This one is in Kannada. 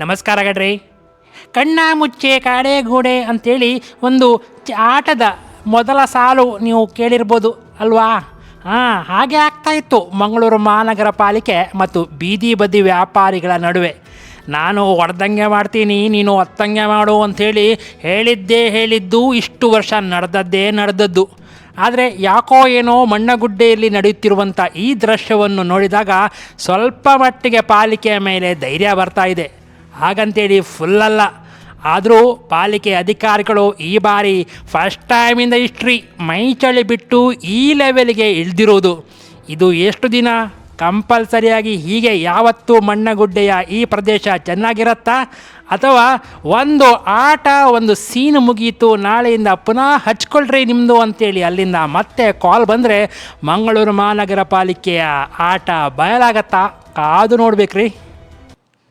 ನಮಸ್ಕಾರ ಗಡ್ರಿ. ಕಣ್ಣ ಮುಚ್ಚೆ ಕಾಡೆ ಗೂಡೆ ಅಂತೇಳಿ ಒಂದು ಚ- ಆಟದ ಮೊದಲ ಸಾಲು ನೀವು ಕೇಳಿರ್ಬೋದು ಅಲ್ವಾ? ಹಾಂ ಹಾಗೆ ಆಗ್ತಾ ಇತ್ತು ಮಂಗಳೂರು ಮಹಾನಗರ ಪಾಲಿಕೆ ಮತ್ತು ಬೀದಿ ಬದಿ ವ್ಯಾಪಾರಿಗಳ ನಡುವೆ. ನಾನು ಹೊಡೆದಂಗೆ ಮಾಡ್ತೀನಿ ನೀನು ಒತ್ತಂಗೆ ಮಾಡು ಅಂಥೇಳಿ ಹೇಳಿದ್ದೇ ಹೇಳಿದ್ದು ಇಷ್ಟು ವರ್ಷ ನಡೆದದ್ದೇ ನಡೆದದ್ದು. ಆದರೆ ಯಾಕೋ ಏನೋ ಮಣ್ಣಗುಡ್ಡೆಯಲ್ಲಿ ನಡೆಯುತ್ತಿರುವಂಥ ಈ ದೃಶ್ಯವನ್ನು ನೋಡಿದಾಗ ಸ್ವಲ್ಪ ಮಟ್ಟಿಗೆ ಪಾಲಿಕೆಯ ಮೇಲೆ ಧೈರ್ಯ ಬರ್ತಾ ಇದೆ. ಹಾಗಂತೇಳಿ ಫುಲ್ಲಲ್ಲ ಆದರೂ ಪಾಲಿಕೆ ಅಧಿಕಾರಿಗಳು ಈ ಬಾರಿ first time in the history ಮೈಚಳಿ ಬಿಟ್ಟು ಈ ಲೆವೆಲ್ಗೆ ಇಳಿದಿರೋದು. ಇದು ಎಷ್ಟು ದಿನ? ಕಂಪಲ್ಸರಿಯಾಗಿ ಹೀಗೆ ಯಾವತ್ತೂ ಮಣ್ಣಗುಡ್ಡೆಯ ಈ ಪ್ರದೇಶ ಚೆನ್ನಾಗಿರತ್ತಾ? ಅಥವಾ ಒಂದು ಆಟ, ಒಂದು ಸೀನ್ ಮುಗೀತು, ನಾಳೆಯಿಂದ ಪುನಃ ಹಚ್ಕೊಳ್ರಿ ನಿಮ್ಮದು ಅಂತೇಳಿ ಅಲ್ಲಿಂದ ಮತ್ತೆ ಕಾಲ್ ಬಂದರೆ ಮಂಗಳೂರು ಮಹಾನಗರ ಪಾಲಿಕೆಯ ಆಟ ಬಯಲಾಗತ್ತಾ? ಕಾದು ನೋಡ್ಬೇಕ್ರಿ.